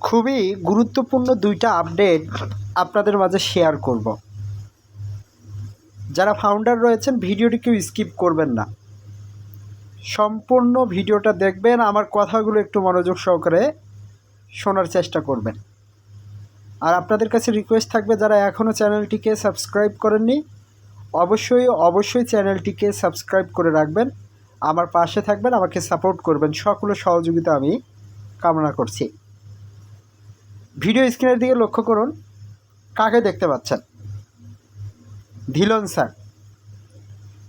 খুবই গুরুত্বপূর্ণ দুইটা আপডেট আপনাদের মাঝে শেয়ার করব। যারা ফাউন্ডার রয়েছেন, ভিডিওটি কেউ স্কিপ করবেন না। সম্পূর্ণ ভিডিওটা দেখবেন, আমার কথাগুলো একটু মনোযোগ সহকারে শোনার চেষ্টা করবেন। আর আপনাদের কাছে রিকোয়েস্ট থাকবে, যারা এখনও চ্যানেলটিকে সাবস্ক্রাইব করেননি, অবশ্যই অবশ্যই চ্যানেলটিকে সাবস্ক্রাইব করে রাখবেন। আমার পাশে থাকবেন, আমাকে সাপোর্ট করবেন। সকল সহযোগিতা আমি কামনা করছি। ভিডিও স্ক্রিনের দিকে লক্ষ্য করুন। কাকে দেখতে পাচ্ছেন? ধিলন স্যার।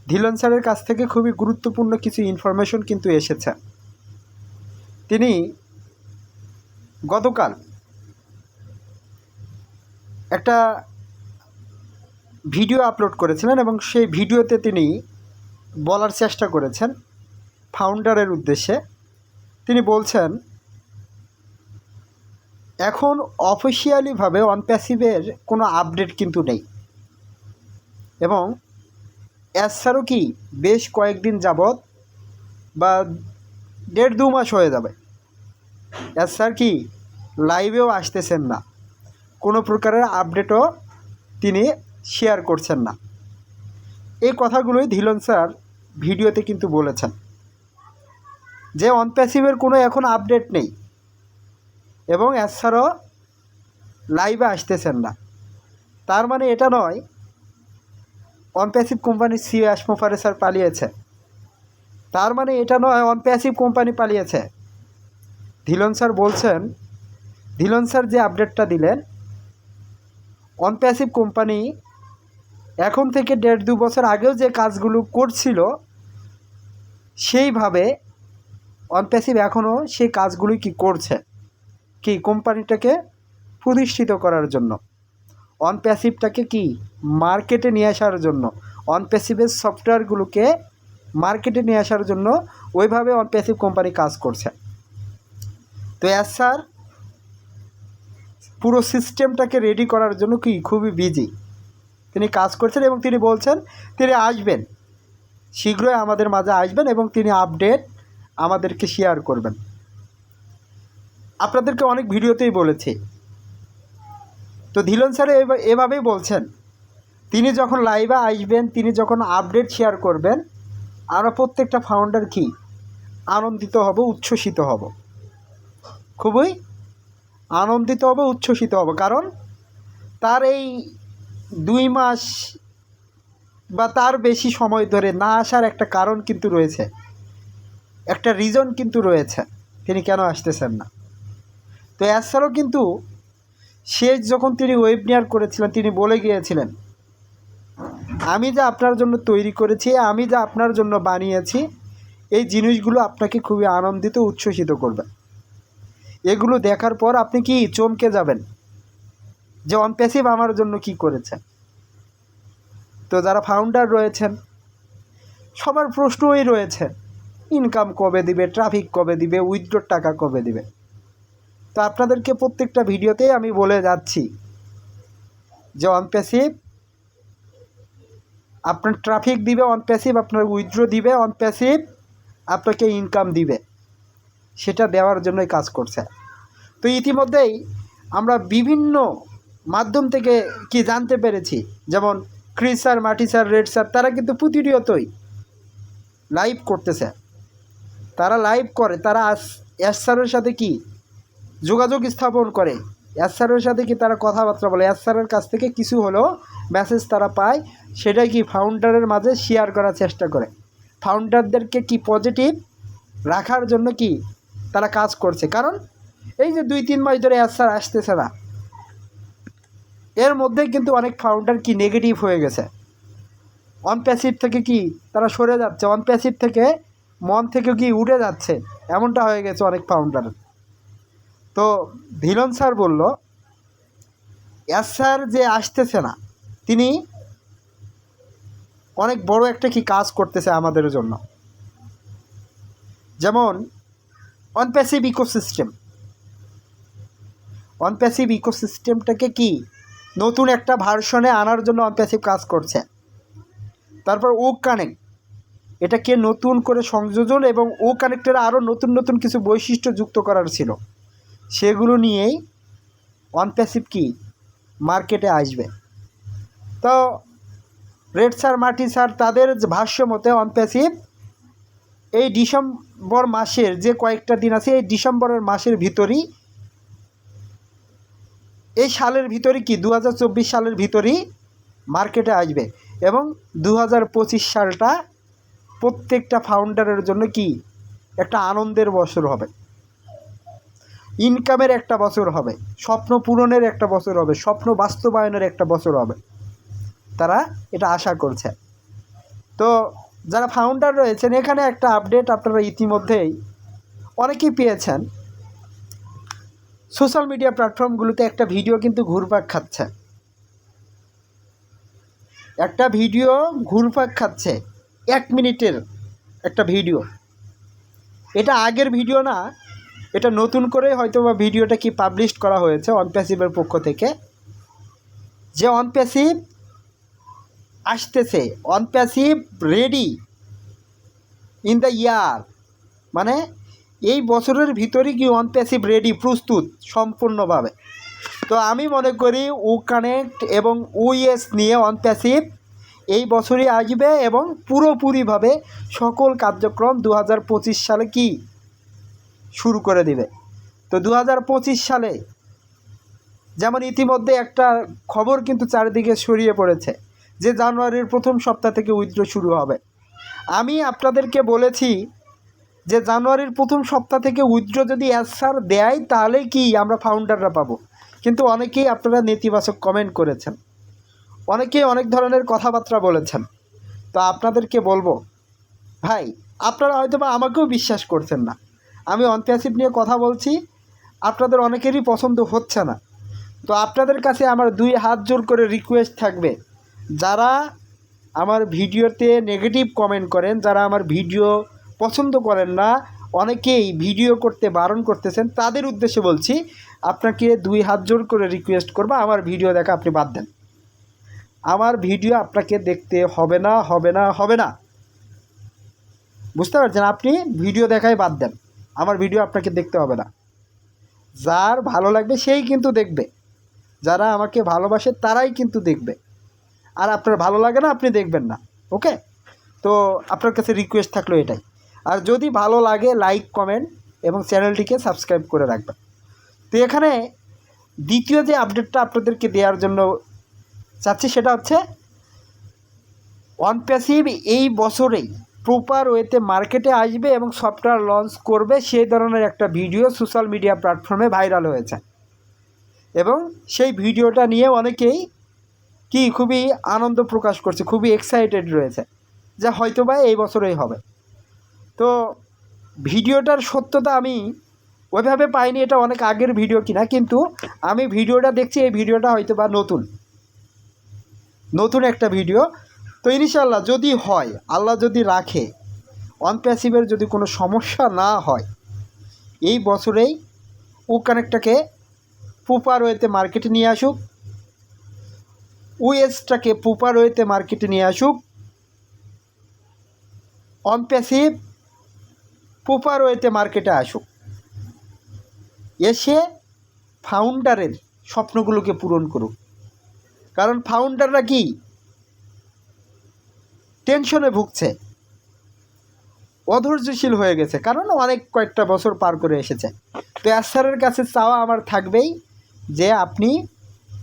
ধিলন স্যারের কাছ থেকে খুবই গুরুত্বপূর্ণ কিছু ইনফরমেশন কিন্তু এসেছে। তিনি গতকাল একটা ভিডিও আপলোড করেছিলেন এবং সেই ভিডিওতে তিনি বলার চেষ্টা করেছেন। ফাউন্ডারের উদ্দেশ্যে। তিনি বলছেন এখন অফিসিয়ালিভাবে অনপ্যাসিভের কোনো আপডেট কিন্তু নেই। এবং এছাড়াও কি বেশ কয়েকদিন যাবৎ বা দেড় দু মাস হয়ে যাবে। এছাড়া কি লাইভেও আসতেছেন না। কোনো প্রকারের আপডেটও তিনি শেয়ার করছেন না। এই কথাগুলোই ধীলন স্যার ভিডিওতে কিন্তু বলেছেন। যে অনপ্যাসিভের কোনো এখন আপডেট নেই। এবং এছাড়াও লাইভে আসতেছেন না। তার মানে এটা নয় অনপ্যাসিভ কোম্পানির সিও অ্যাসমোফারে স্যার পালিয়েছে। তার মানে এটা নয় অনপ্যাসিভ কোম্পানি পালিয়েছে। ধীলন স্যার বলছেন, ধীলন স্যার যে আপডেটটা দিলেন অনপ্যাসিভ কোম্পানি এখন থেকে দেড় দু বছর আগেও যে কাজগুলো করছিল, সেইভাবে অনপ্যাসিভ এখনও সেই কাজগুলোই কি করছে। কি? কোম্পানিটাকে প্রতিষ্ঠিত করার জন্য। অনপ্যাসিভটাকে কি? মার্কেটে নিয়ে আসার জন্য। অনপ্যাসিভের সফটওয়্যারগুলোকে মার্কেটে নিয়ে আসার জন্য ওইভাবে অনপ্যাসিভ কোম্পানি কাজ করছে। তো অ্যাজ স্যার পুরো সিস্টেমটাকে রেডি করার জন্য কি? খুবই বিজি তিনি কাজ করছেন এবং তিনি বলছেন, তিনি আসবেন। শীঘ্রই আমাদের মাঝে আসবেন এবং তিনি আপডেট আমাদেরকে শেয়ার করবেন। আপনাদেরকে অনেক ভিডিওতেই বলেছি। তো ধীলন স্যার এভাবেই বলছেন। তিনি যখন লাইভে আসবেন, তিনি যখন আপডেট শেয়ার করবেন, আমরা প্রত্যেকটা ফাউন্ডার কি? আনন্দিত হব, উচ্ছ্বসিত হব। খুবই আনন্দিত হব, উচ্ছ্বসিত হব। কারণ তার এই দুই মাস বা তার বেশি সময় ধরে না আসার একটা কারণ কিন্তু রয়েছে। একটা রিজন কিন্তু রয়েছে। তিনি কেন আসতেছেন না? তো এছাড়াও কিন্তু শেষ যখন তিনি ওয়েবিনার করেছিলেন, তিনি বলে গিয়েছিলেন, আমি যা আপনার জন্য তৈরি করেছি, আমি যা আপনার জন্য বানিয়েছি, এই জিনিসগুলো আপনাকে খুবই আনন্দিত, উচ্ছ্বসিত করবে। এগুলো দেখার পর আপনি কি চমকে যাবেন? যে অনপ্যাসিভ আমার জন্য কি করেছে তো যারা ফাউন্ডার রয়েছেন, সবার প্রশ্নই রয়েছে ইনকাম কবে দিবে? ট্রাফিক কবে দিবে? উইথড্রোর টাকা কবে দিবে? তো আপনাদেরকে প্রত্যেকটা ভিডিওতেই আমি বলে যাচ্ছি। যে অনপ্যাসিভ আপনার ট্রাফিক দিবে অনপ্যাসিভ আপনার উইথড্রো দিবে অনপ্যাসিভ আপনাকে ইনকাম দিবে। সেটা দেওয়ার জন্যই কাজ করছে। তো ইতিমধ্যেই আমরা বিভিন্ন মাধ্যম থেকে কি জানতে পেরেছি? যেমন Chris sir Mati sir Red sir তারা কিন্তু প্রতিনিয়তই লাইভ করতেছে। তারা লাইভ করে, তারা এস স্যারের সাথে কি যোগাযোগ স্থাপন করে। স্যারের সাথে কি তারা কথাবার্তা বলে? স্যারের কাছ থেকে কিছু হলেও মেসেজ তারা পায়। সেটাই কি ফাউন্ডারের মাঝে শেয়ার করার চেষ্টা করে। ফাউন্ডারদেরকে কি পজিটিভ রাখার জন্য কি তারা কাজ করছে? কারণ এই যে দুই, তিন মাস ধরে স্যার আসতেছে না, এর মধ্যে কিন্তু অনেক ফাউন্ডার কি নেগেটিভ হয়ে গেছে। অনপ্যাসিভ থেকে কি তারা সরে যাচ্ছে? অনপ্যাসিভ থেকে মন থেকে কি উঠে যাচ্ছে? এমনটা হয়ে গেছে অনেক ফাউন্ডার তো ধীলন স্যার বলল, এস স্যার যে আসতেছে না, তিনি অনেক বড় একটা কি কাজ করতেছে আমাদের জন্য। যেমন অনপ্যাসিভ ইকোসিস্টেম অনপ্যাসিভ ইকোসিস্টেমটাকে কি নতুন একটা ভার্সনে আনার জন্য অনপ্যাসিভ কাজ করছে। তারপর ও কানেক্ট এটাকে নতুন করে সংযোজন এবং ও কানেক্টের আরও নতুন নতুন কিছু বৈশিষ্ট্য যুক্ত করার ছিল। সেগুলো নিয়েই অন প্যাসিভ কি মার্কেটে আসবে। তো রেড স্যার মাটি স্যার তাদের ভাষ্য মতে অন প্যাসিভ এই ডিসেম্বর মাসের যে কয়েকটা দিন আছে, এই ডিসেম্বরের মাসের ভিতরই এই সালের ভিতরে কি দু হাজার চব্বিশ সালের ভিতরেই মার্কেটে আসবে এবং দু হাজার পঁচিশ সালটা প্রত্যেকটা ফাউন্ডারের জন্য কি একটা আনন্দের বছর হবে। ইনকামের একটা বছর হবে, স্বপ্ন পূরণের একটা বছর হবে, স্বপ্ন বাস্তবায়নের একটা বছর হবে। তারা এটা আশা করছে। তো যারা ফাউন্ডার রয়েছেন, এখানে একটা আপডেট আপনারা ইতিমধ্যেই অনেকেই পেয়েছেন। সোশ্যাল মিডিয়া প্ল্যাটফর্মগুলোতে একটা ভিডিও কিন্তু ঘুরপাক খাচ্ছে। একটা ভিডিও ঘুরপাক খাচ্ছে, এক মিনিটের একটা ভিডিও এটা আগের ভিডিও না এটা নতুন করে হয়তো বা ভিডিওটা কি পাবলিশ করা হয়েছে অনপ্যাসিভের পক্ষ থেকে। যে অনপ্যাসিভ আসতেছে অনপ্যাসিভ রেডি ইন দ্য ইয়ার মানে এই বছরের ভিতরে কি অনপ্যাসিভ রেডি প্রস্তুত, সম্পূর্ণভাবে। তো আমি মনে করি ও কানেক্ট এবং ওইএস নিয়ে অনপ্যাসিভ এই বছরই আসবে এবং পুরোপুরিভাবে সকল কার্যক্রম দু হাজার পঁচিশ সালে কি শুরু করে দিবে। তো দু হাজার পঁচিশ সালে যেমন ইতিমধ্যে একটা খবর কিন্তু চারিদিকে ছড়িয়ে পড়েছে যে জানুয়ারির প্রথম সপ্তাহ থেকে উইথড্র শুরু হবে। আমি আপনাদেরকে বলেছি যে জানুয়ারির প্রথম সপ্তাহ থেকে উইথড্র যদি অ্যাসার দেয় তাহলেই কি আমরা ফাউন্ডাররা পাবো। কিন্তু অনেকেই আপনারা নেতিবাচক কমেন্ট করেছেন। অনেকেই অনেক ধরনের কথাবার্তা বলেছেন। তো আপনাদেরকে বলব, ভাই, আপনারা হয়তো বা আমাকেও বিশ্বাস করছেন না। আমি অনপ্যাসিভ নিয়ে কথা বলছি, আপনাদের অনেকেরই পছন্দ হচ্ছে না। তো আপনাদের কাছে আমার দুই হাত জোর করে রিকোয়েস্ট থাকবে। যারা আমার ভিডিওতে নেগেটিভ কমেন্ট করেন, যারা আমার ভিডিও পছন্দ করেন না, অনেকেই ভিডিও করতে বারণ করতেছেন, তাদের উদ্দেশ্যে বলছি, আপনাকে দুই হাত জোর করে রিকোয়েস্ট করব, আমার ভিডিও দেখা আপনি বাদ দেন। আমার ভিডিও আপনাকে দেখতে হবে না হবে না হবে না। বুঝতে পারছেন? আপনি ভিডিও দেখাই বাদ দেন। আমার ভিডিও আপনাকে দেখতে হবে না। যার ভালো লাগবে সেই কিন্তু দেখবে। যারা আমাকে ভালোবাসে তারাই কিন্তু দেখবে। আর আপনার ভালো লাগে না, আপনি দেখবেন না। ওকে তো আপনার কাছে রিকোয়েস্ট থাকল এটাই। আর যদি ভালো লাগে লাইক কমেন্ট এবং চ্যানেলটিকে সাবস্ক্রাইব করে রাখবেন। তো এখানে দ্বিতীয় যে আপডেটটা আপনাদেরকে দেওয়ার জন্য চাচ্ছি সেটা হচ্ছে অনপ্যাসিভ এই বছরেই প্রপার ওয়েতে মার্কেটে আসবে এবং সফটওয়্যার লঞ্চ করবে, সেই ধরনের একটা ভিডিও সোশ্যাল মিডিয়া প্ল্যাটফর্মে ভাইরাল হয়েছে। এবং সেই ভিডিওটা নিয়ে অনেকেই কি খুবই আনন্দ প্রকাশ করছে, খুবই এক্সাইটেড রয়েছে যা হয়তো বা এই বছরেই হবে। তো ভিডিওটার সত্যতা আমি ওইভাবে পাইনি, এটা অনেক আগের ভিডিও কিনা, কিন্তু আমি ভিডিওটা দেখছি, এই ভিডিওটা হয়তো বা নতুন। নতুন একটা ভিডিও। তো ইনশাল্লাহ যদি হয়, আল্লাহ যদি রাখে অনপ্যাসিভের যদি কোনো সমস্যা না হয়, এই বছরেই ও কানেক্টটাকে প্রপার ওয়েতে মার্কেটে নিয়ে আসুক ওয়েসটাকে প্রপার ওয়েতে মার্কেটে নিয়ে আসুক অনপ্যাসিভ প্রপার ওয়েতে মার্কেটে আসুক, এসে ফাউন্ডারের স্বপ্নগুলোকে পূরণ করুক। কারণ ফাউন্ডাররা কি? টেনশনে ভুগছে। অধৈর্যশীল হয়ে গেছে, কারণ অনেক কয়েকটা বছর পার করে এসেছে। তো অ্যাসারের কাছে চাওয়া আমার থাকবেই যে আপনি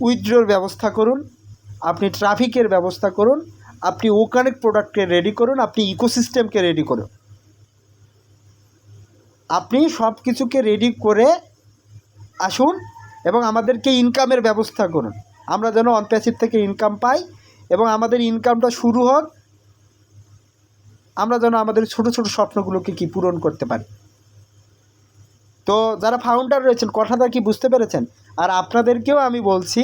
উইথড্রোর ব্যবস্থা করুন, আপনি ট্রাফিকের ব্যবস্থা করুন, আপনি ওকানেক প্রোডাক্টকে রেডি করুন, আপনি ইকোসিস্টেমকে রেডি করুন। আপনি সব কিছুকে রেডি করে আসুন এবং আমাদেরকে ইনকামের ব্যবস্থা করুন। আমরা যেন অনপ্যাসিভ থেকে ইনকাম পাই এবং আমাদের ইনকামটা শুরু হোক আমরা যেন আমাদের ছোট ছোট স্বপ্নগুলোকে কি পূরণ করতে পারি। তো যারা ফাউন্ডার রয়েছেন, কথাটা কি বুঝতে পেরেছেন? আর আপনাদেরকেও আমি বলছি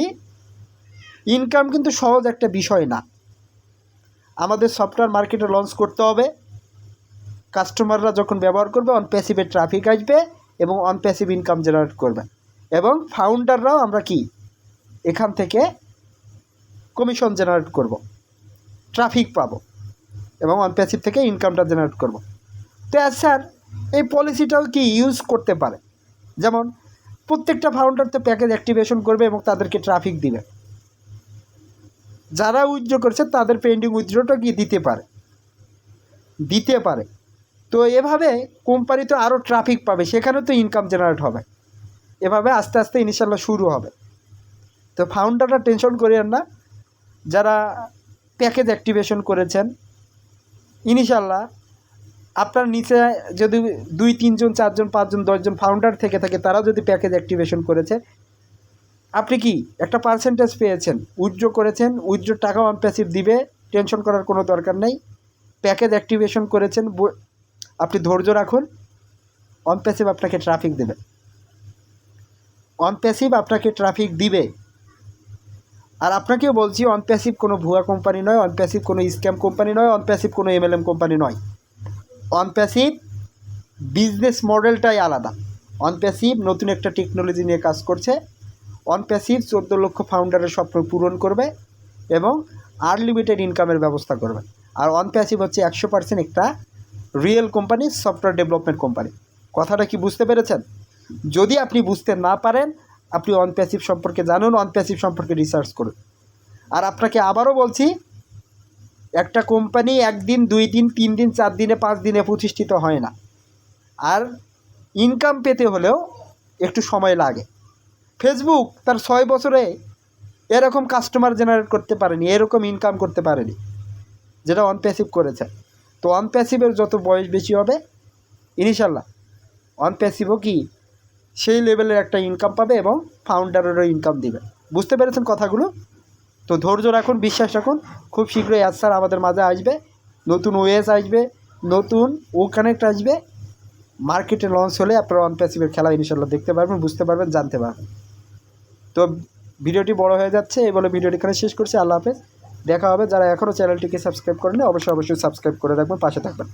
ইনকাম কিন্তু সহজ একটা বিষয় না। আমাদের সফটওয়্যার মার্কেটে লঞ্চ করতে হবে। কাস্টমাররা যখন ব্যবহার করবে অন প্যাসিভের ট্রাফিক আসবে এবং অন প্যাসিভ ইনকাম জেনারেট করবে। এবং ফাউন্ডাররাও আমরা কি? এখান থেকে কমিশন জেনারেট করব। ট্রাফিক পাবো। এবং অন প্যাসিভ থেকে ইনকামটা জেনারেট করব। তো স্যার এই পলিসিটাও কি ইউজ করতে পারে? যেমন, প্রত্যেকটা ফাউন্ডার তো প্যাকেজ অ্যাক্টিভেশন করবে এবং তাদেরকে ট্রাফিক দিবে। যারা উইথড্র করছে, তাদের পেন্ডিং উইথড্রটা কি দিতে পারে? দিতে পারে। তো এভাবে কোম্পানি তো আরও ট্রাফিক পাবে সেখানে তো ইনকাম জেনারেট হবে। এভাবে আস্তে আস্তে ইনশাল্লাহ শুরু হবে। তো ফাউন্ডাররা টেনশন করিয়েন না। যারা প্যাকেজ অ্যাক্টিভেশন করেছেন ইনশাল্লাহ আপনার নিচে যদি দুই, তিনজন, চারজন, পাঁচজন, দশজন ফাউন্ডার থেকে থাকে তারাও যদি প্যাকেজ অ্যাক্টিভেশন করেছে, আপনি কি একটা পার্সেন্টেজ পেয়েছেন? উইথড্র করেছেন উইথড্র টাকা অন প্যাসিভ দিবে টেনশন করার কোনো দরকার নেই। প্যাকেজ অ্যাক্টিভেশন করেছেন আপনি ধৈর্য রাখুন অন প্যাসিভ আপনাকে ট্রাফিক দেবে। অন প্যাসিভ আপনাকে ট্রাফিক দিবে। আর আপনাকেও বলছি অনপ্যাসিভ কোনো ভুয়া কোম্পানি নয় অনপ্যাসিভ কোনো স্ক্যাম কোম্পানি নয় অনপ্যাসিভ কোনো এমএলএম কোম্পানি নয়। অন প্যাসিভ বিজনেস মডেলটাই আলাদা। অন প্যাসিভ নতুন একটা টেকনোলজি নিয়ে কাজ করছে। অন প্যাসিভ চোদ্দ লক্ষ ফাউন্ডারের স্বপ্ন পূরণ করবে এবং আনলিমিটেড ইনকামের ব্যবস্থা করবে। আর অন প্যাসিভ হচ্ছে একশো পার্সেন্ট একটা real company software development company কথাটা কি বুঝতে পেরেছেন? যদি আপনি বুঝতে না পারেন আপনি অন প্যাসিভ সম্পর্কে জানুন অন প্যাসিভ সম্পর্কে রিসার্চ করুন। আর আপনাকে আবারও বলছি, একটা কোম্পানি একদিন, দুই দিন, তিন দিন, চার দিনে, পাঁচ দিনে প্রতিষ্ঠিত হয় না। আর ইনকাম পেতে হলেও একটু সময় লাগে। ফেসবুক তার ছয় বছরে এরকম কাস্টমার জেনারেট করতে পারেনি, এরকম ইনকাম করতে পারেনি, যেটা অনপ্যাসিভ করেছে। তো অনপ্যাসিভের যত বয়স বেশি হবে ইনশাল্লাহ অনপ্যাসিভও কি সেই লেভেলের একটা ইনকাম পাবে এবং ফাউন্ডারেরও ইনকাম দিবে। বুঝতে পেরেছেন কথাগুলো? তো ধৈর্য রাখুন, বিশ্বাস রাখুন। খুব শীঘ্রই স্যার আমাদের মাঝে আসবে। নতুন ওয়েস আসবে, নতুন ও কানেক্ট আসবে। মার্কেটে লঞ্চ হলে আপনারা অন প্যাসিভের খেলা ইনশাল্লাহ দেখতে পারবেন, বুঝতে পারবেন, জানতে পারবেন। তো ভিডিওটি বড় হয়ে যাচ্ছে, এই বলে ভিডিওটি এখানে শেষ করছি। আল্লাহ হাফেজ। দেখা হবে, যারা এখনও চ্যানেলটিকে সাবস্ক্রাইব করেনি অবশ্যই অবশ্যই সাবস্ক্রাইব করে রাখবেন, পাশে থাকবেন।